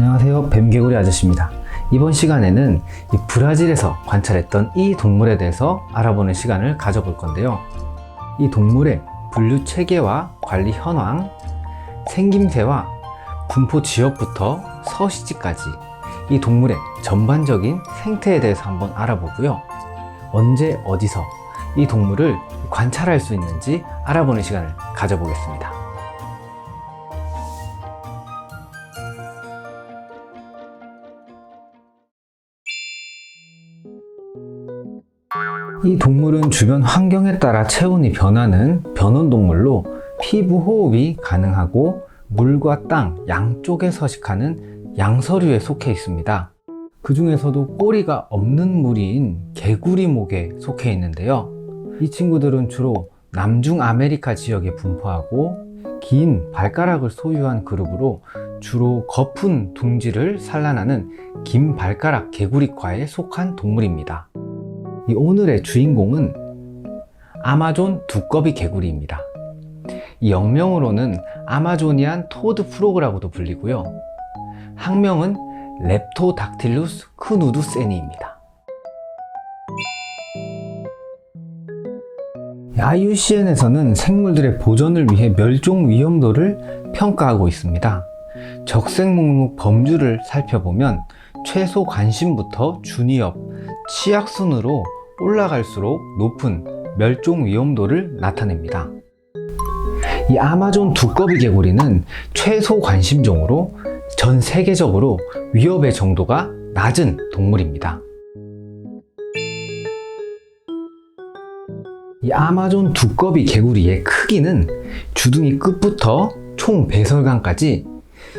안녕하세요. 뱀개구리 아저씨입니다. 이번 시간에는 이 브라질에서 관찰했던 이 동물에 대해서 알아보는 시간을 가져볼 건데요. 이 동물의 분류 체계와 관리 현황, 생김새와 분포 지역부터 서식지까지 이 동물의 전반적인 생태에 대해서 한번 알아보고요. 언제 어디서 이 동물을 관찰할 수 있는지 알아보는 시간을 가져보겠습니다. 이 동물은 주변 환경에 따라 체온이 변하는 변온동물로 피부 호흡이 가능하고 물과 땅 양쪽에 서식하는 양서류에 속해 있습니다. 그 중에서도 꼬리가 없는 무리인 개구리목에 속해 있는데요. 이 친구들은 주로 남중 아메리카 지역에 분포하고 긴 발가락을 소유한 그룹으로 주로 거푼 둥지를 산란하는 긴 발가락 개구리과에 속한 동물입니다. 이 오늘의 주인공은 아마존 두꺼비 개구리입니다. 이 영명으로는 아마조니안 토드 프로그라고도 불리고요. 학명은 렙토닥틸루스 크누두세니입니다. IUCN에서는 생물들의 보존을 위해 멸종 위험도를 평가하고 있습니다. 적색 목록 범주를 살펴보면 최소 관심부터 준위협, 취약 순으로 올라갈수록 높은 멸종 위험도를 나타냅니다. 이 아마존 두꺼비 개구리는 최소 관심종으로 전 세계적으로 위협의 정도가 낮은 동물입니다. 이 아마존 두꺼비 개구리의 크기는 주둥이 끝부터 총 배설관까지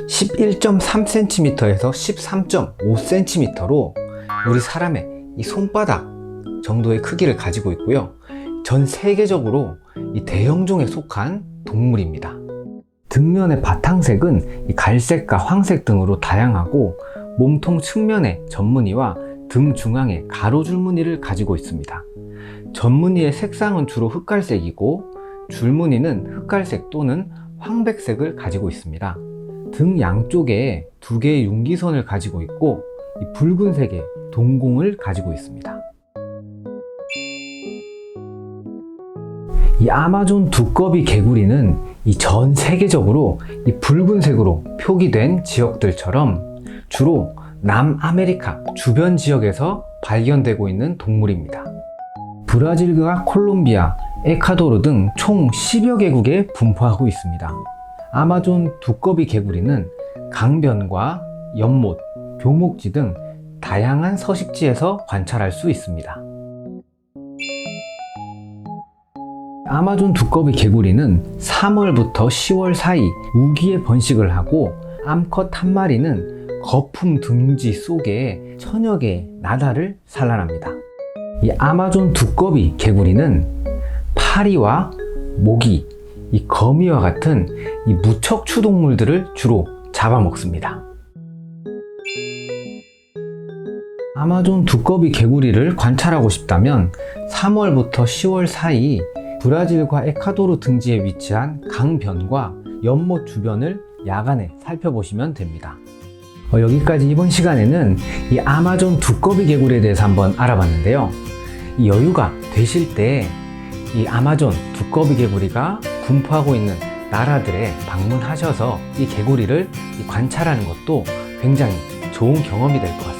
11.3cm에서 13.5cm로 우리 사람의 이 손바닥 정도의 크기를 가지고 있고요. 전 세계적으로 이 대형종에 속한 동물입니다. 등면의 바탕색은 이 갈색과 황색 등으로 다양하고 몸통 측면의 전무늬와 등 중앙에 가로줄 무늬를 가지고 있습니다. 전무늬의 색상은 주로 흑갈색이고 줄무늬는 흑갈색 또는 황백색을 가지고 있습니다. 등 양쪽에 두 개의 윤기선을 가지고 있고 이 붉은색의 동공을 가지고 있습니다. 이 아마존 두꺼비 개구리는 이 전 세계적으로 이 붉은색으로 표기된 지역들처럼 주로 남아메리카 주변 지역에서 발견되고 있는 동물입니다. 브라질과 콜롬비아, 에콰도르 등 총 10여 개국에 분포하고 있습니다. 아마존 두꺼비 개구리는 강변과 연못, 교목지 등 다양한 서식지에서 관찰할 수 있습니다. 아마존 두꺼비 개구리는 3월부터 10월 사이 우기에 번식을 하고 암컷 한 마리는 거품 둥지 속에 천여 개의 나다를 산란합니다. 이 아마존 두꺼비 개구리는 파리와 모기, 이 거미와 같은 이 무척추 동물들을 주로 잡아먹습니다. 아마존 두꺼비 개구리를 관찰하고 싶다면 3월부터 10월 사이 브라질과 에콰도르 등지에 위치한 강변과 연못 주변을 야간에 살펴보시면 됩니다. 어, 여기까지 이번 시간에는 이 아마존 두꺼비 개구리에 대해서 한번 알아봤는데요. 이 여유가 되실 때 이 아마존 두꺼비 개구리가 분포하고 있는 나라들에 방문하셔서 이 개구리를 관찰하는 것도 굉장히 좋은 경험이 될 것 같습니다.